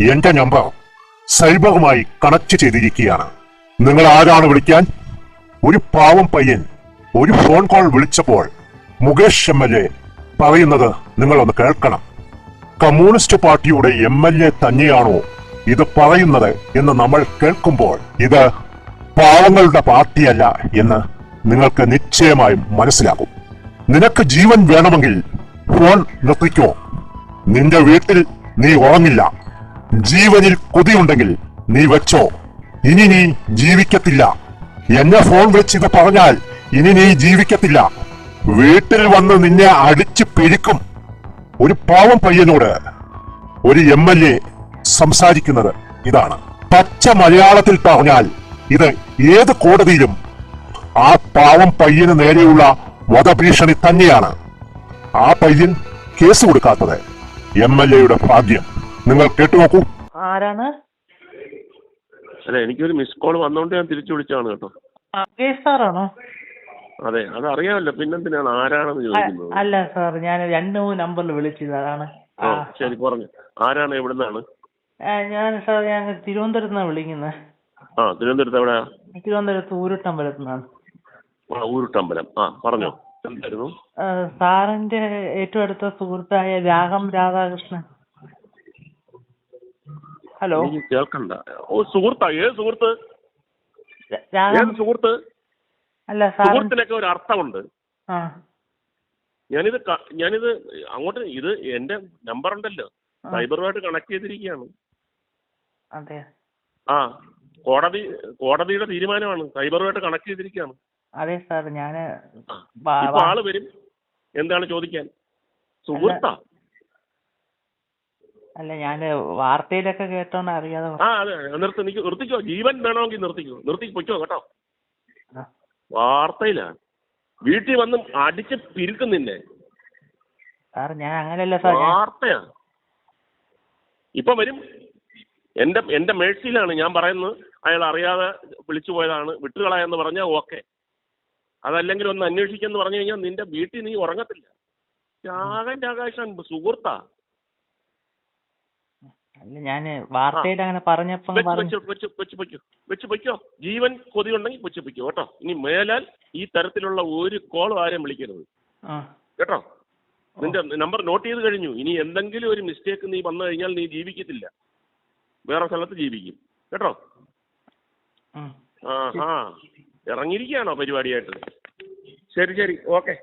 എന്റെ number സൈബറുമായി connect ചെയ്തിരിക്കുകയാണ്. നിങ്ങൾ ആരാണ് വിളിക്കാൻ? ഒരു പാവം പയ്യൻ ഒരു ഫോൺ കോൾ വിളിച്ചപ്പോൾ മുകേഷ് എം എൽ എ പറയുന്നത് നിങ്ങളൊന്ന് കേൾക്കണം. കമ്മ്യൂണിസ്റ്റ് പാർട്ടിയുടെ എം എൽ എ തന്നെയാണോ ഇത് പറയുന്നത് എന്ന് നമ്മൾ കേൾക്കുമ്പോൾ ഇത് പാവങ്ങളുടെ പാർട്ടിയല്ല എന്ന് നിങ്ങൾക്ക് നിശ്ചയമായും മനസ്സിലാകും. നിനക്ക് ജീവൻ വേണമെങ്കിൽ ഫോൺ നിർത്തിക്കോ. നിന്റെ വീട്ടിൽ നീ ഉറങ്ങില്ല. ജീവനിൽ കൊതിയുണ്ടെങ്കിൽ നീ വെച്ചോ. ഇനി നീ ജീവിക്കത്തില്ല. എന്നെ ഫോൺ വിളിച്ച് ഇത് പറഞ്ഞാൽ ഇനി നീ ജീവിക്കത്തില്ല. വീട്ടിൽ വന്ന് നിന്നെ അടിച്ചു പിഴുക്കും ഒരു പാവം പയ്യനോട് ഒരു എം എൽ എ സംസാരിക്കുന്നത് ഇതാണ്. പച്ച മലയാളത്തിൽ പറഞ്ഞാൽ ഇത് ഏത് കോടതിയിലും ആ പാവം പയ്യന് നേരെയുള്ള വധഭീഷണി തന്നെയാണ്. ആ പയ്യൻ കേസ് കൊടുക്കാത്തത് എം എൽ എയുടെ ഭാഗ്യം. നിങ്ങൾ കേട്ടുനോക്കൂ ആരാണ്? അല്ല എനിക്കൊരു മിസ് കോൾ വന്നോണ്ട് ഞാൻ തിരിച്ചു വിളിച്ചാണ് കേട്ടോ. സാറാണോ അതെ അത് അറിയാമല്ലോ പിന്നെന്തിനാണ് ആരാണെന്ന് ചോദിക്കുന്നത് അല്ല സാർ ഞാൻ രണ്ട് മൂന്ന് നമ്പറിൽ വിളിച്ചത് അതാണ് ആ, ശരി പറഞ്ഞു. ആരാണ് എവിടുന്നാണ്? ആ, ഞാൻ സാർ ഞാൻ തിരുവനന്തപുരത്ത് നിന്നാണ് വിളിക്കുന്നത്. ആ തിരുവനന്തപുരത്ത് എവിടെയാ? തിരുവനന്തപുരത്ത് ഊരുട്ടമ്പലത്തു നിന്നാണ് ആ ഊരുട്ടമ്പലം ആ പറഞ്ഞോ. എന്തായിരുന്നു? ആ, സാറിന്റെ ഏറ്റവും അടുത്ത സുഹൃത്തായ രാഗം രാധാകൃഷ്ണൻ. ഹലോ. കേൾക്കണ്ട. ഓ സുഹൃത്താ ഏത് സുഹൃത്ത്? ഏത് സുഹൃത്ത്? അല്ല സുഹൃത്തിനൊക്കെ ഒരു അർത്ഥമുണ്ട്. ഞാനിത് ഞാനിത് അങ്ങോട്ട് ഇത് എന്റെ നമ്പർ ഉണ്ടല്ലോ. സൈബറുമായിട്ട് കണക്ട് ചെയ്തിരിക്കുകയാണ്. അതെ. ആ കോടതി കോടതിയുടെ തീരുമാനമാണ്. സൈബറുമായിട്ട് കണക്ട് ചെയ്തിരിക്കുകയാണ്. അതെ സാർ. ഇപ്പൊ ആൾ വരും. എന്താണ് ചോദിക്കാൻ? സുഹൃത്താ? അല്ല ഞാൻ വാർത്തയിലൊക്കെ കേട്ടോണ്ട് അറിയാതെ ആ അതെ നിർത്തി നിക്ക് നിർത്തിക്കോ. ജീവൻ വേണമെങ്കിൽ നിർത്തിക്കോ. നിർത്തി പൊയ്ക്കോ കേട്ടോ. വാർത്തയിലാണ് വീട്ടിൽ വന്ന് അടിച്ച് പിരുക്കുന്നില്ലേ? നിന്നെ സാർ ഞാൻ അങ്ങനെയല്ല സാർ ഞാൻ വാർത്തയാ. ഇപ്പൊ വരും. എന്റെ എന്റെ മേഴ്സിയിലാണ് ഞാൻ പറയുന്നത്. അയാൾ അറിയാതെ വിളിച്ചു പോയതാണ്. വിട്ടുകളയെന്ന് പറഞ്ഞാൽ ഓക്കെ. അതല്ലെങ്കിൽ ഒന്ന് അന്വേഷിക്കെന്ന് പറഞ്ഞു കഴിഞ്ഞാൽ നിന്റെ വീട്ടിൽ നീ ഉറങ്ങത്തില്ല. രാഗൻ രാകാശൻ സുഹൃത്താ. അല്ല ഞാൻ വാർത്തയിൽ അങ്ങനെ പറഞ്ഞപ്പോ വെച്ച് പൊയ്ക്കോ. ജീവൻ കൊതിയുണ്ടെങ്കിൽ വെച്ച് പൊയ്ക്കോ കേട്ടോ. ഇനി മേലാൽ ഈ തരത്തിലുള്ള ഒരു കോൾ ആരെയും വിളിക്കരുത്. കേട്ടോ? നിന്റെ നമ്പർ നോട്ട് ചെയ്ത് കഴിഞ്ഞു. ഇനി എന്തെങ്കിലും ഒരു മിസ്റ്റേക്ക് നീ വന്നു കഴിഞ്ഞാൽ നീ ജീവിക്കത്തില്ല. വേറെ സ്ഥലത്ത് ജീവിക്കും. കേട്ടോ? ആ. ആ ഇറങ്ങിയിരിക്കുകയാണോ പരിപാടിയായിട്ട്? ശരി ശരി. ഓക്കെ.